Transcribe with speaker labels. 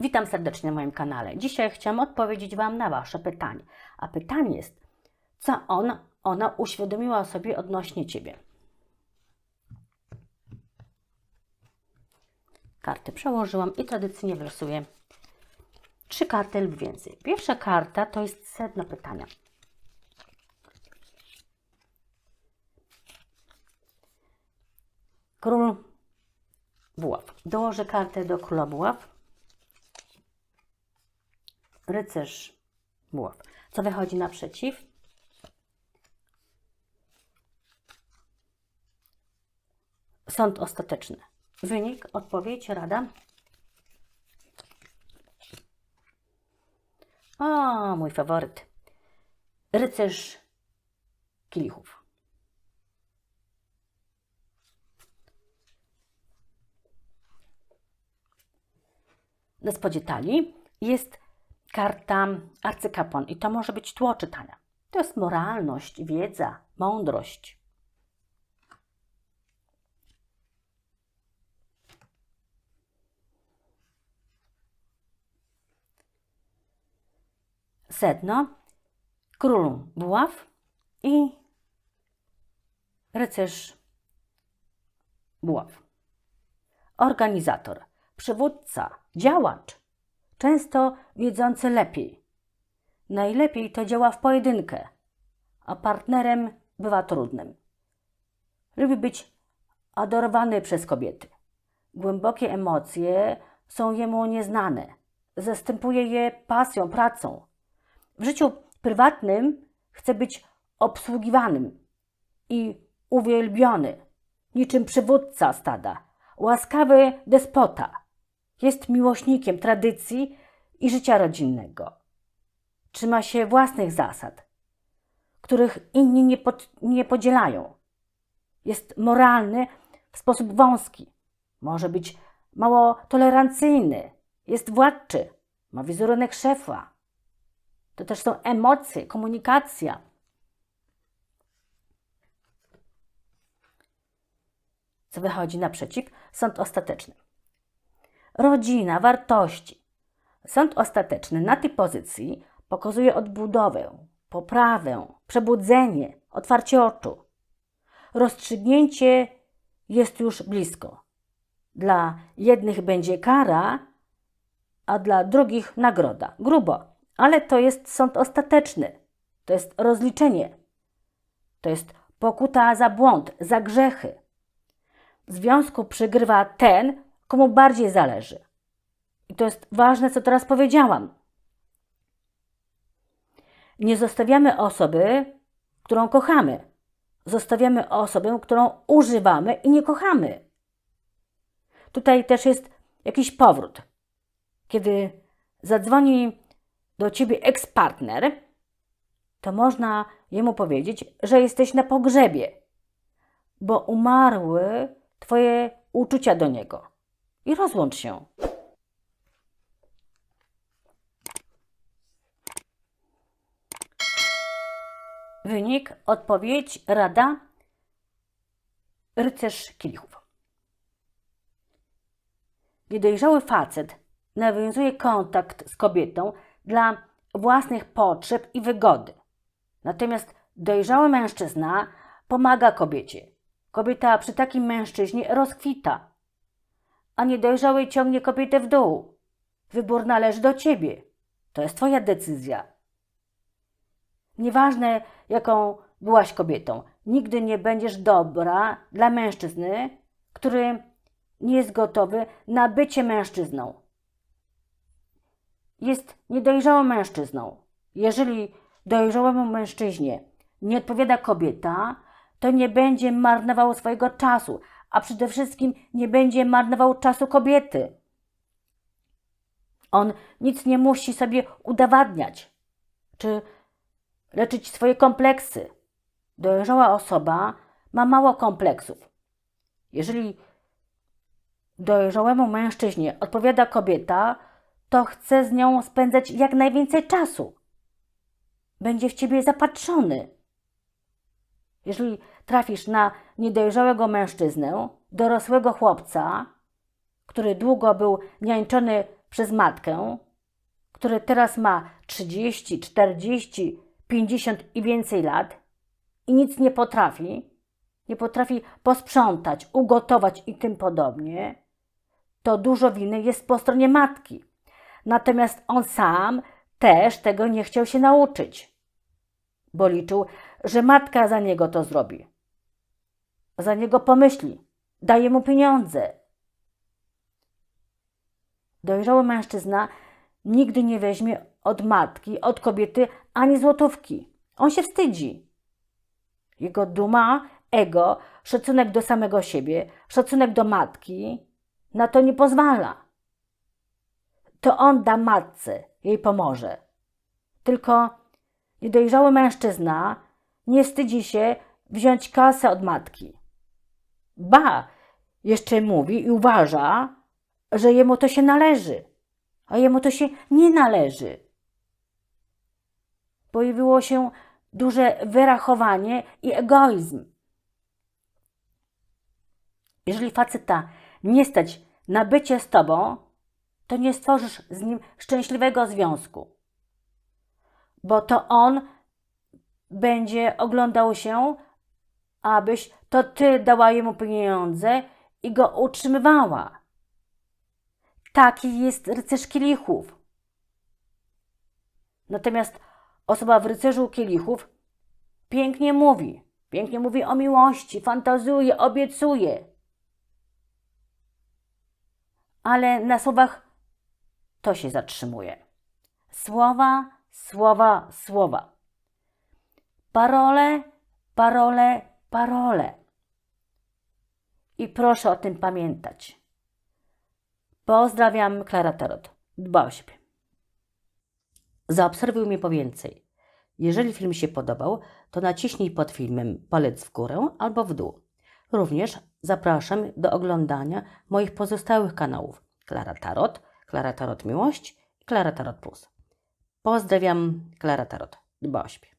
Speaker 1: Witam serdecznie na moim kanale. Dzisiaj chciałam odpowiedzieć Wam na Wasze pytanie. A pytanie jest, co on, ona uświadomiła sobie odnośnie Ciebie? Karty przełożyłam i tradycyjnie wylosuję trzy karty lub więcej. Pierwsza karta to jest sedno pytania. Król buław. Dołożę kartę do króla buław. Rycerz buław. Co wychodzi naprzeciw? Sąd ostateczny. Wynik, odpowiedź, rada. O, mój faworyt. Rycerz kielichów. Na spodzie talii jest karta arcykapłan i to może być tło czytania. To jest moralność, wiedza, mądrość. Sedno, król buław i rycerz buław. Organizator, przywódca, działacz, często wiedzący lepiej. Najlepiej to działa w pojedynkę, a partnerem bywa trudnym. Lubi być adorowany przez kobiety. Głębokie emocje są jemu nieznane. Zastępuje je pasją, pracą. W życiu prywatnym chce być obsługiwanym i uwielbiony, niczym przywódca stada, łaskawy despota. Jest miłośnikiem tradycji i życia rodzinnego. Trzyma się własnych zasad, których inni nie, pod, nie podzielają. Jest moralny w sposób wąski. Może być mało tolerancyjny. Jest władczy. Ma wizerunek szefa. To też są emocje, komunikacja. Co wychodzi naprzeciw? Sąd ostateczny. Rodzina, wartości. Sąd ostateczny na tej pozycji pokazuje odbudowę, poprawę, przebudzenie, otwarcie oczu. Rozstrzygnięcie jest już blisko. Dla jednych będzie kara, a dla drugich nagroda. Grubo, ale to jest sąd ostateczny. To jest rozliczenie. To jest pokuta za błąd, za grzechy. W związku przygrywa ten, komu bardziej zależy. I to jest ważne, co teraz powiedziałam. Nie zostawiamy osoby, którą kochamy. Zostawiamy osobę, którą używamy i nie kochamy. Tutaj też jest jakiś powrót. Kiedy zadzwoni do ciebie ekspartner, to można jemu powiedzieć, że jesteś na pogrzebie, bo umarły twoje uczucia do niego. I rozłącz się. Wynik, odpowiedź, rada, rycerz kielichów. Niedojrzały facet nawiązuje kontakt z kobietą dla własnych potrzeb i wygody. Natomiast dojrzały mężczyzna pomaga kobiecie. Kobieta przy takim mężczyźnie rozkwita, a niedojrzały ciągnie kobietę w dół. Wybór należy do ciebie. To jest twoja decyzja. Nieważne, jaką byłaś kobietą, nigdy nie będziesz dobra dla mężczyzny, który nie jest gotowy na bycie mężczyzną. Jest niedojrzałym mężczyzną. Jeżeli dojrzałemu mężczyźnie nie odpowiada kobieta, to nie będzie marnował swojego czasu, a przede wszystkim nie będzie marnował czasu kobiety. On nic nie musi sobie udowadniać, czy leczyć swoje kompleksy. Dojrzała osoba ma mało kompleksów. Jeżeli dojrzałemu mężczyźnie odpowiada kobieta, to chce z nią spędzać jak najwięcej czasu. Będzie w ciebie zapatrzony. Jeżeli trafisz na niedojrzałego mężczyznę, dorosłego chłopca, który długo był niańczony przez matkę, który teraz ma 30, 40, 50 i więcej lat i nic nie potrafi, nie potrafi posprzątać, ugotować i tym podobnie, to dużo winy jest po stronie matki. Natomiast on sam też tego nie chciał się nauczyć, bo liczył, że matka za niego to zrobi. Za niego pomyśli, daje mu pieniądze. Dojrzały mężczyzna nigdy nie weźmie od matki, od kobiety ani złotówki. On się wstydzi. Jego duma, ego, szacunek do samego siebie, szacunek do matki na to nie pozwala. To on da matce, jej pomoże. Tylko niedojrzały mężczyzna nie wstydzi się wziąć kasę od matki. Ba, jeszcze mówi i uważa, że jemu to się należy, a jemu to się nie należy. Pojawiło się duże wyrachowanie i egoizm. Jeżeli faceta nie stać na bycie z tobą, to nie stworzysz z nim szczęśliwego związku. Bo to on będzie oglądał się, abyś to ty dała jemu pieniądze i go utrzymywała. Taki jest rycerz kielichów. Natomiast osoba w rycerzu kielichów pięknie mówi, pięknie mówi o miłości, fantazuje, obiecuje. Ale na słowach to się zatrzymuje. Słowa, słowa, słowa. Parole, parole, parole. I proszę o tym pamiętać. Pozdrawiam, Klara Tarot. Dba o siebie. Zaobserwuj mnie po więcej. Jeżeli film się podobał, to naciśnij pod filmem palec w górę albo w dół. Również zapraszam do oglądania moich pozostałych kanałów Klara Tarot, Klara Tarot Miłość i Klara Tarot Plus. Pozdrawiam, Klara Tarot. Dba o siebie.